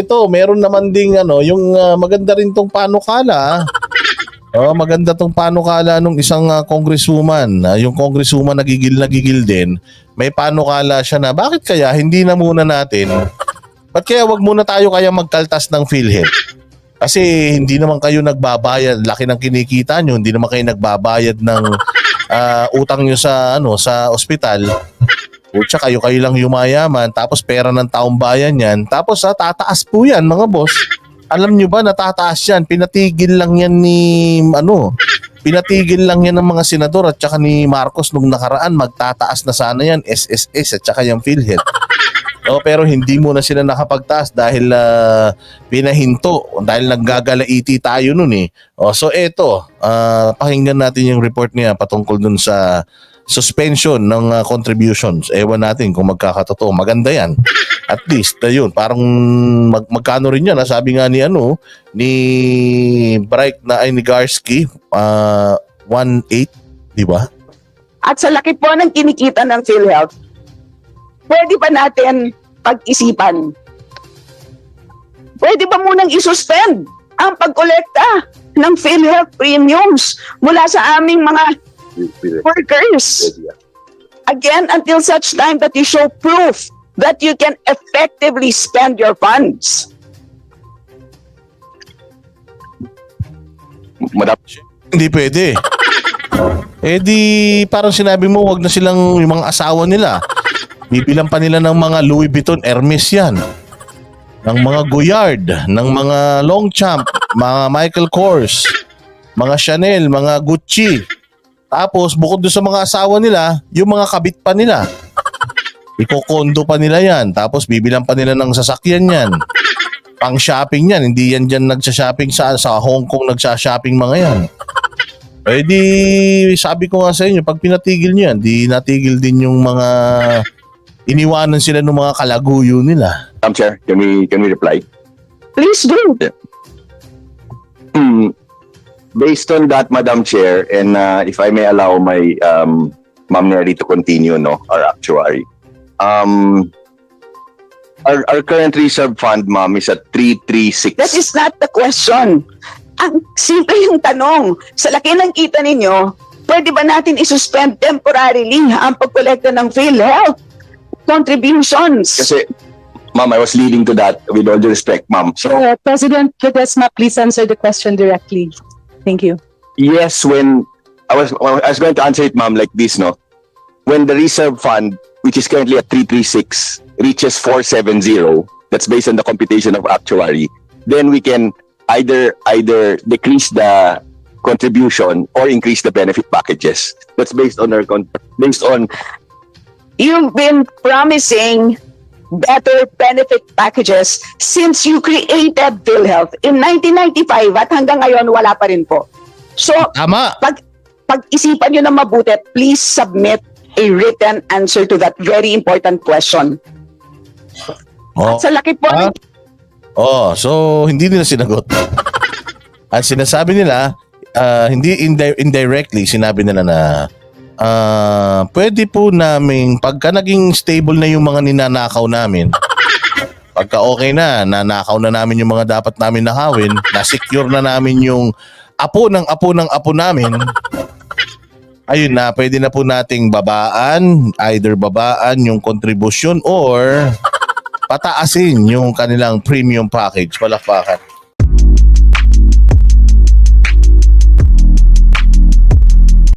ito, meron naman ding ano, yung ah, maganda rin tong panukala. ah. Oh, maganda tong panukala nung isang ah, congresswoman. Ah, yung congresswoman nagigil nagigil din. May panukala siya na bakit kaya hindi na muna natin Ba't kaya wag muna tayo kaya magkaltas ng PhilHealth? Kasi hindi naman kayo nagbabayad, laki ng kinikita nyo, hindi naman kayo nagbabayad ng ah, utang nyo sa ano sa ospital. Pucha kayo kayo lang yumayaman, tapos pera ng taong bayan yan. Tapos ha, tataas po yan mga boss. Alam nyo ba natataas yan? Pinatigil lang yan ni ano, pinatigil lang yan ng mga senador at saka ni Marcos nung nakaraan magtataas na sana yan SSS at saka yung PhilHealth. Oh, pero hindi mo na sila nakapagtaas dahil ah, pinahinto dahil naggagalaiti tayo nun eh. Oh, so eto, ah, pakinggan natin yung report niya patungkol dun sa suspension ng ah, contributions. Ewan natin kung magkakatotoo. Maganda yan. At least, ayun, parang mag magkano rin yan. ah. Sabi nga ni ano, ni Bright na ay ni Garski, ah 1.8, di ba? At sa laki po ng kinikita ng PhilHealth, pwede ba natin pag-isipan? Pwede ba munang isuspend ang pagkolekta ng PhilHealth premiums mula sa aming mga workers? Again, until such time that you show proof that you can effectively spend your funds. Madam, Hindi pwede. Eh di parang sinabi mo wag na silang yung mga asawa nila. Bibilang pa nila ng mga Louis Vuitton, Hermes yan. Ng mga Goyard, ng mga Longchamp, mga Michael Kors, mga Chanel, mga Gucci. Tapos bukod doon sa mga asawa nila, yung mga kabit pa nila. Iko-condo pa nila yan. Tapos bibilang pa nila ng sasakyan yan. Pang shopping yan. Hindi yan dyan nagsha-shopping sa, sa Hong Kong nagsha-shopping mga yan. Eh di, sabi ko nga sa inyo, pag pinatigil nyo yan, di natigil din yung mga iniwanan sila ng mga kalaguyo nila. Madam Chair, can we can we reply? Please do. Hmm. Based on that, Madam Chair, and uh, if I may allow my um, Ma'am Neri to continue, no, our actuary. Um, our, our current reserve fund, Ma'am, is at 336. That is not the question. Ang simple yung tanong, sa laki ng kita ninyo, pwede ba natin isuspend temporarily ang pagkolekta ng PhilHealth contributions? Kasi, Ma'am, I was leading to that with all due respect, Ma'am. So, Uh, President Ledesma, please answer the question directly. Thank you. yes, when I was I was going to answer it, ma'am, like this, no. When the reserve fund, which is currently at 336, reaches 470, that's based on the computation of actuary, then we can either either decrease the contribution or increase the benefit packages. That's based on our con- based on You've been promising better benefit packages since you created PhilHealth in 1995 at hanggang ngayon wala pa rin po. So, Tama! pag pag-isipan nyo na mabuti, please submit a written answer to that very important question. Oh, Sa laki po Ah. oh so hindi nila sinagot. Ang sinasabi nila, ah, hindi indi- indirectly, sinabi nila na ah, pwede po namin, pagka naging stable na yung mga ninanakaw namin, pagka okay na, nanakaw na namin yung mga dapat namin nakawin, na-secure na namin yung apo ng apo ng apo namin, ayun na, pwede na po nating babaan, either babaan yung contribution or pataasin yung kanilang premium package. Palakpakan.